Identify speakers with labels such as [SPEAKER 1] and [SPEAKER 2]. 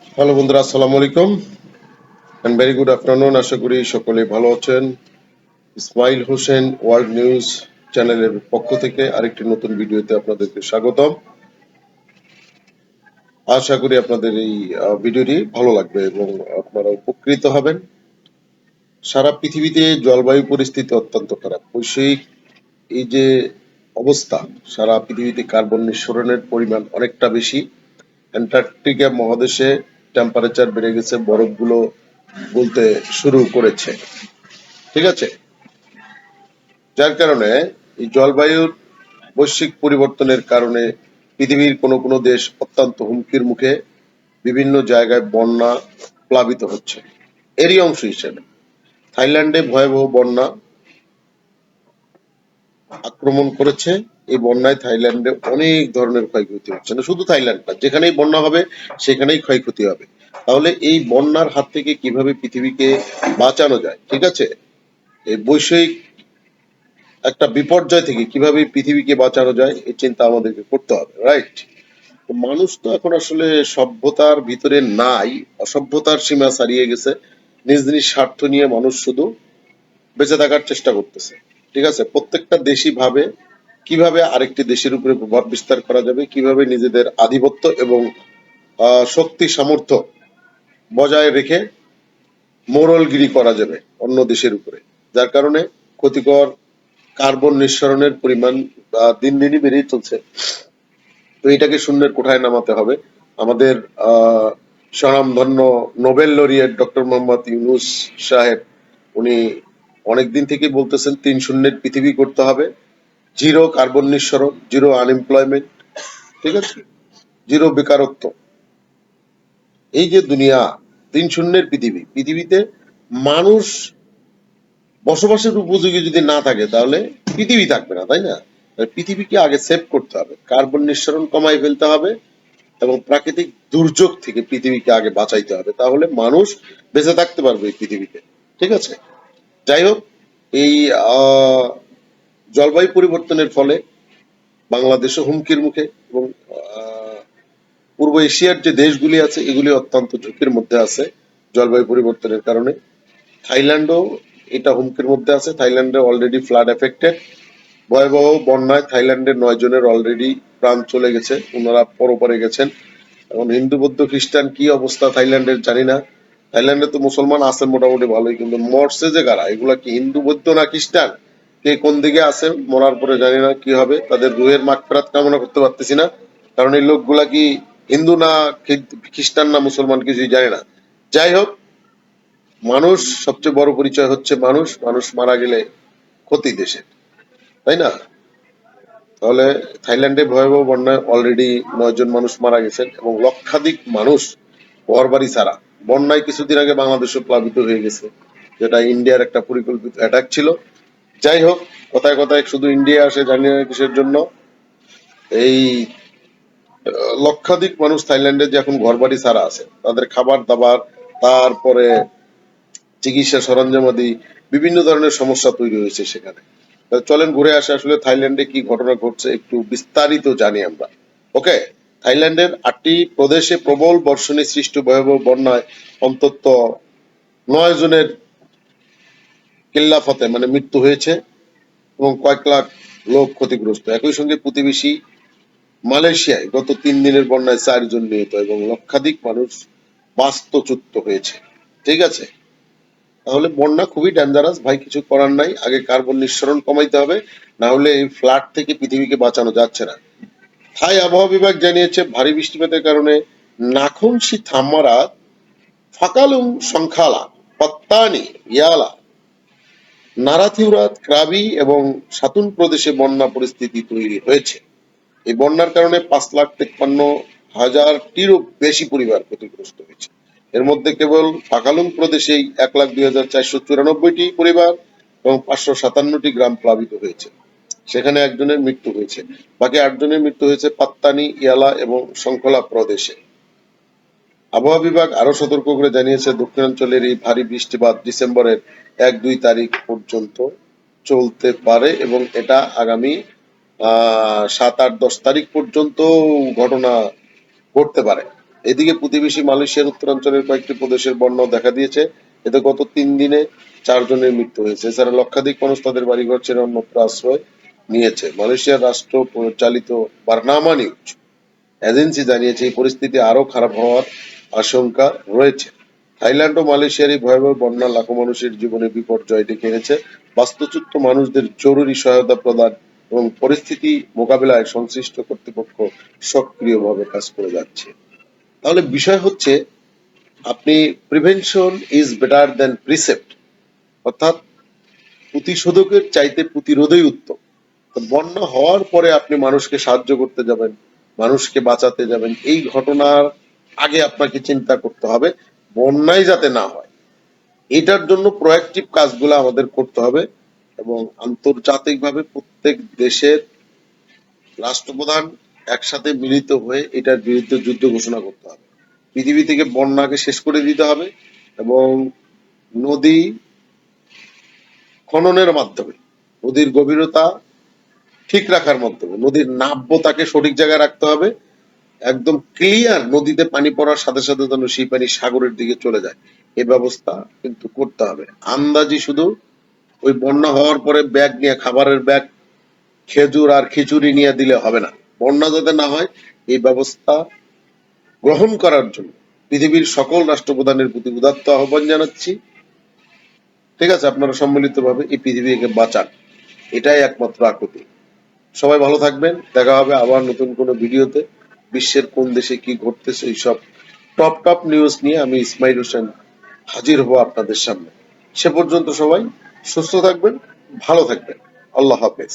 [SPEAKER 1] Hello বন্ধুরা, আসসালামু আলাইকুম। এন্ড ভেরি গুড আফটারনুন আশা করি সকলে ভালো আছেন। ইসমাইল হোসেন ওয়ার্ল্ড নিউজ চ্যানেলের পক্ষ থেকে আরেকটি নতুন ভিডিওতে আপনাদেরকে স্বাগতম। আশা করি আপনাদের এই ভিডিওটি ভালো লাগবে এবং আপনারা উপকৃত হবেন। সারা পৃথিবীতে জলবায়ু পরিস্থিতি অত্যন্ত খারাপ। বৈশ্বিক এই যে অবস্থা, সারা পৃথিবীতে কার্বন নিঃসরণের পরিমাণ অনেকটা বেশি। অ্যান্টার্কটিকা মহাদেশে টেম্পারেচার বেড়ে গেছে, বরফগুলো বলতে শুরু করেছে। ঠিক আছে? যার কারণে এই জলবায়ুর বৈশ্বিক পরিবর্তনের কারণে পৃথিবীর কোনো কোনো দেশ অত্যন্ত হুমকির মুখে বিভিন্ন জায়গায় বন্যা প্লাবিত হচ্ছে। এরই অংশ হিসেবে। থাইল্যান্ডে ভয়াবহ বন্যা আক্রমণ করেছে। এই বন্যায় থাইল্যান্ডে অনেক ধরনের ক্ষয়ক্ষতি হচ্ছে। না, শুধু থাইল্যান্ড না, যেখানেই বন্যা হবে, সেখানেই ক্ষয়ক্ষতি হবে। তাহলে এই বন্যার হাত থেকে কীভাবে পৃথিবীকে বাঁচানো যায়? ঠিক আছে? এই বৈষয়িক একটা বিপর্যয় থেকে কীভাবে পৃথিবীকে বাঁচানো যায়, এই চিন্তা আমাদেরকে করতে হবে রাইট মানুষ তো এখন আসলে সভ্যতার ভিতরে নাই, অসভ্যতার সীমা ছাড়িয়ে গেছে। নিজ নিজ স্বার্থ নিয়ে মানুষ শুধু বেঁচে থাকার চেষ্টা করতেছে। ঠিক আছে? প্রত্যেকটা দেশই ভাবে কীভাবে আরেকটি দেশের উপরে প্রভাব বিস্তার করা যাবে, কীভাবে নিজেদের আধিপত্য এবং শক্তি সামর্থ্য বজায় রেখে মোরলগিরি করা যাবে অন্য দেশের উপরে। যার কারণে ক্ষতিকর কার্বন নিঃসরণের পরিমাণ দিন দিনই বেড়েই চলছে। তো এটাকে শূন্যের কোঠায় নামাতে হবে। আমাদের আহ স্বনামধন্য Nobel laureate doctor Mohammad Yunus সাহেব, উনি অনেকদিন থেকে বলতেছেন তিন শূন্যের পৃথিবী করতে হবে। জিরো কার্বন নিঃসরণ, জিরো আনএমপ্লয়মেন্ট, ঠিক আছে? জিরো বেকারত্ব। এই যে দুনিয়া, তিন শূন্যের পৃথিবী, পৃথিবীতে মানুষ বসবাসের উপযোগী যদি না থাকে, তাহলে পৃথিবী থাকবে না, তাই না? পৃথিবীকে আগে সেভ করতে হবে। কার্বন নিঃসরণ কমাই ফেলতে হবে এবং প্রাকৃতিক দুর্যোগ থেকে পৃথিবীকে আগে বাঁচাইতে হবে, তাহলে মানুষ বেঁচে থাকতে পারবে এই পৃথিবীতে, ঠিক আছে? যাই হোক, এই জলবায়ু পরিবর্তনের ফলে বাংলাদেশও হুমকির মুখে এবং পূর্ব এশিয়ার যে দেশগুলি আছে, এগুলি অত্যন্ত ঝুঁকির মধ্যে আছে জলবায়ু পরিবর্তনের কারণে। থাইল্যান্ডও এটা হুমকির মধ্যে আছে। থাইল্যান্ডে অলরেডি ফ্লাড এফেক্টেড ভয়াবহ বন্যায় থাইল্যান্ডের নয় জনের অলরেডি প্রাণ চলে গেছে, ওনারা পরপরে গেছেন। এখন হিন্দু, বৌদ্ধ, খ্রিস্টান কি অবস্থা থাইল্যান্ডের জানি না। থাইল্যান্ডে তো মুসলমান আছে মোটামুটি ভালোই, কিন্তু মরছে যে কারা? এগুলা কি হিন্দু, বৌদ্ধ না খ্রিস্টান? কে কোন দিকে আছে মরার পরে জানি না কি হবে, তাদের রুহের মাগফিরাত কামনা করতে পারতেছি না। কারণ এই লোকগুলা কি হিন্দু না খ্রিস্টান না মুসলমান কিছুই জানে না। যাই হোক, মানুষ, সবচেয়ে বড় পরিচয় হচ্ছে মানুষ। মানুষ মারা গেলে ক্ষতি দেশের, তাই না? তাহলে থাইল্যান্ডে ভয়াবহ বন্যায় অলরেডি নয় জন মানুষ মারা গেছেন এবং লক্ষাধিক মানুষ ঘর বাড়ি ছাড়া। বন্যায় কিছুদিন আগে বাংলাদেশও প্লাবিত হয়ে গেছে। যেটা ইন্ডিয়ার একটা পরিকল্পিত অ্যাটাক ছিল। যাই হোক, কথায় কথায় শুধু ইন্ডিয়া আসে জানি না কিসের জন্য। এই লক্ষাধিক মানুষ থাইল্যান্ডে যে এখন ঘর বাড়ি ছাড়া আছে, তাদের খাবার দাবার, তারপরে চিকিৎসা সরঞ্জামাদি বিভিন্ন ধরনের সমস্যা তৈরি হয়েছে সেখানে। চলেন ঘুরে আসে আসলে থাইল্যান্ডে কি ঘটনা ঘটছে, একটু বিস্তারিত জানি আমরা। ওকে থাইল্যান্ডের আটটি প্রদেশে প্রবল বর্ষণে সৃষ্ট ভয়াবহ বন্যায় অন্তত নয় জনের কিল্লাফতে মানে মৃত্যু হয়েছে এবং কয়েক লাখ লোক ক্ষতিগ্রস্ত। একই সঙ্গে প্রতিবেশী মালয়েশিয়ায় গত তিন দিনের বন্যায় চারজন নিহত এবং লক্ষাধিক মানুষ বাস্তুচ্যুত হয়েছে। ঠিক আছে? তাহলে বন্যা খুবই ডেঞ্জারাস ভাই কিছু করার নাই। আগে কার্বন নিঃসরণ কমাইতে হবে, না হলে এই ফ্লাড থেকে পৃথিবীকে বাঁচানো যাচ্ছে না। থাই আবহাওয়া বিভাগ জানিয়েছে, ভারী বৃষ্টিপাতের কারণে নাখুনসি থাম্মারা ফাকালুং সংখালা, পত্তানি, ইয়ালা, নারাথিউরাত, ক্রাবি এবং সাতুন প্রদেশে বন্যা পরিস্থিতি তৈরি হয়েছে। এই বন্যার কারণে পাঁচ লাখ তেপ্পান্ন হাজারটিরও বেশি পরিবার ক্ষতিগ্রস্ত হয়েছে। এর মধ্যে কেবল পাকালুং প্রদেশেই এক লাখ দুই হাজার চারশো চুরানব্বইটি পরিবার এবং পাঁচশো সাতান্নটি গ্রাম প্লাবিত হয়েছে। সেখানে একজনের মৃত্যু হয়েছে। বাকি আটজনের মৃত্যু হয়েছে পাত্তানি, ইয়ালা এবং শঙ্খলা প্রদেশে। আবহাওয়া বিভাগ আরও সতর্ক করে জানিয়েছে, দক্ষিণাঞ্চলের এই ভারী বৃষ্টিপাত ডিসেম্বরের এক দুই তারিখ পর্যন্ত চলতে পারে এবং এটা আগামী সাত আট দশ তারিখ পর্যন্ত ঘটনা ঘটতে পারে। এদিকে প্রতিবেশী মালয়েশিয়ার উত্তরাঞ্চলের কয়েকটি প্রদেশের বন্যাও দেখা দিয়েছে। এতে গত তিন দিনে চারজনের মৃত্যু হয়েছে। এছাড়া লক্ষাধিক মানুষ তাদের বাড়িঘর ছেড়ে অন্যত্র আশ্রয় নিয়েছে। মালয়েশিয়ার রাষ্ট্র পরিচালিত বার্নামা নিউজ এজেন্সি জানিয়েছে, এই পরিস্থিতি আরও খারাপ হওয়ার আশঙ্কা রয়েছে। থাইল্যান্ড ও মালয়েশিয়ার এই ভয়াবহ বন্যা লাখো মানুষের জীবনে বিপর্যয় ডেকে এনেছে। বাস্তুচ্যুত মানুষদের জরুরি সহায়তা প্রদান এবং পরিস্থিতি মোকাবিলায় সংশ্লিষ্ট কর্তৃপক্ষ সক্রিয়ভাবে কাজ করে যাচ্ছে। তাহলে বিষয় হচ্ছে, আপনি prevention is better than precept, অর্থাৎ প্রতিশোধকের চাইতে প্রতিরোধই উত্তম। তো বন্যা হওয়ার পরে আপনি মানুষকে সাহায্য করতে যাবেন, মানুষকে বাঁচাতে যাবেন। এই ঘটনার আগে আপনাকে চিন্তা করতে হবে, বন্যায় যাতে না হয়। এটার জন্য প্রোয়াক্টিভ কাজগুলো আমাদের করতে হবে এবং আন্তর্জাতিকভাবে প্রত্যেক দেশের রাষ্ট্রপ্রধান একসাথে মিলিত হয়ে এটার বিরুদ্ধে যুদ্ধ ঘোষণা করতে হবে। পৃথিবী থেকে বন্যাকে শেষ করে দিতে হবে এবং নদী খননের মাধ্যমে, নদীর গভীরতা ঠিক রাখার মাধ্যমে নদীর নাব্যতাকে সঠিক জায়গায় রাখতে হবে। একদম ক্লিয়ার নদীতে পানি পড়ার সাথে সাথে যেন সেই পানি সাগরের দিকে চলে যায়। এ ব্যবস্থা কিন্তু করতে হবে। আন্দাজি শুধু ওই বন্যা হওয়ার পরে ব্যাগ নিয়ে, খাবারের ব্যাগ, খেজুর আর খিচুড়ি নিয়ে দিলে হবে না। বন্যা যাতে না হয়, এই ব্যবস্থা গ্রহণ করার জন্য পৃথিবীর সকল রাষ্ট্রপ্রধানের প্রতি উদাত্ত আহ্বান জানাচ্ছি। ঠিক আছে, আপনারা সম্মিলিতভাবে এই পৃথিবীকে বাঁচান। এটাই একমাত্র আকুতি। সবাই ভালো থাকবেন। দেখা হবে আবার নতুন কোনো ভিডিওতে। বিশ্বের কোন দেশে কি ঘটতেছে এইসব টপ টপ নিউজ নিয়ে আমি ইসমাইল হোসেন হাজির হব আপনাদের সামনে। সে পর্যন্ত সবাই সুস্থ থাকবেন, ভালো থাকবেন। আল্লাহ হাফেজ।